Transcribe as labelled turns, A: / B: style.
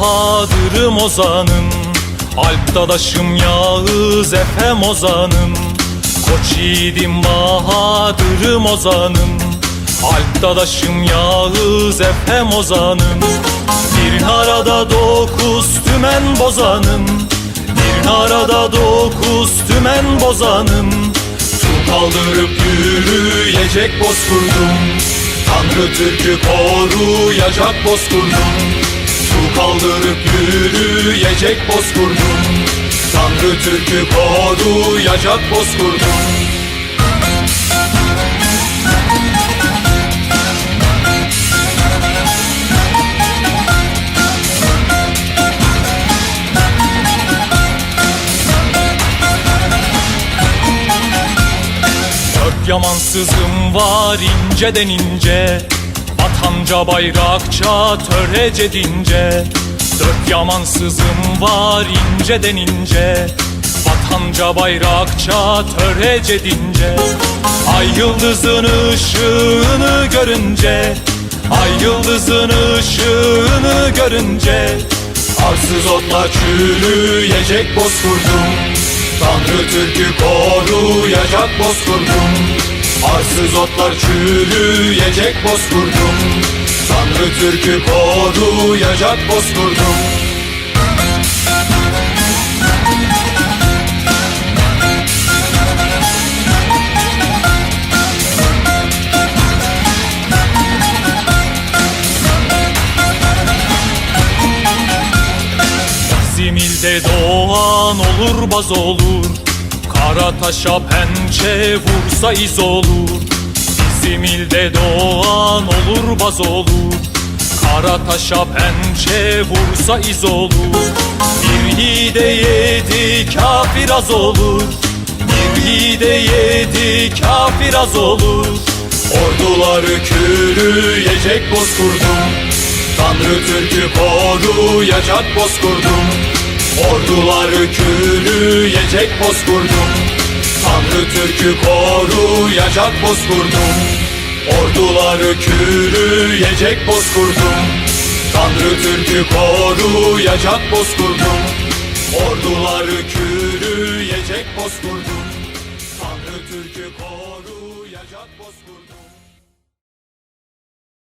A: Bahadır'ım ozanım. Alp dadaşım Yağız Efem ozanım. Koç yiğidim Bahadır'ım ozanım. Alp dadaşım Yağız Efem ozanım. Bir arada dokuz tümen bozanım. Bir arada dokuz tümen bozanım. Su kaldırıp yürüyecek bozkurdum. Tanrı Türk'ü koruyacak bozkurdum Su kaldırıp yürüyecek bozkurdum. Tanrı Türk'ü koruyacak bozkurdum. Yamansızım var inceden ince Vatanca bayrakça törece dince. Dört yamansızım var inceden ince. Vatanca bayrakça törece dince. Ay yıldızın ışığını görünce Ay yıldızın ışığını görünce Arsız otlar çürüyecek bozkurdum. Tanrı Türk'ü koruyacak bozkurdum Arsız otlar çürüyecek bozkurdum. Tanrı Türk'ü koruyacak bozkurdum. Bizim ilde doğan olur baz olur Kara taşa pençe vursa iz olur. Bizim ilde doğan olur baz olur. Kara taşa pençe vursa iz olur. Bir yiğide yedi kafir az olur. Bir yiğide yedi kafir az olur. Orduları kürüyecek bozkurdum. Tanrı Türk'ü koruyacak bozkurdum Orduları kürüyecek bozkurdum. Tanrı Türk'ü koruyacak bozkurdum. Orduları kürüyecek bozkurdum. Tanrı Türk'ü koruyacak bozkurdum. Orduları kürüyecek bozkurdum. Tanrı Türk'ü koruyacak bozkurdum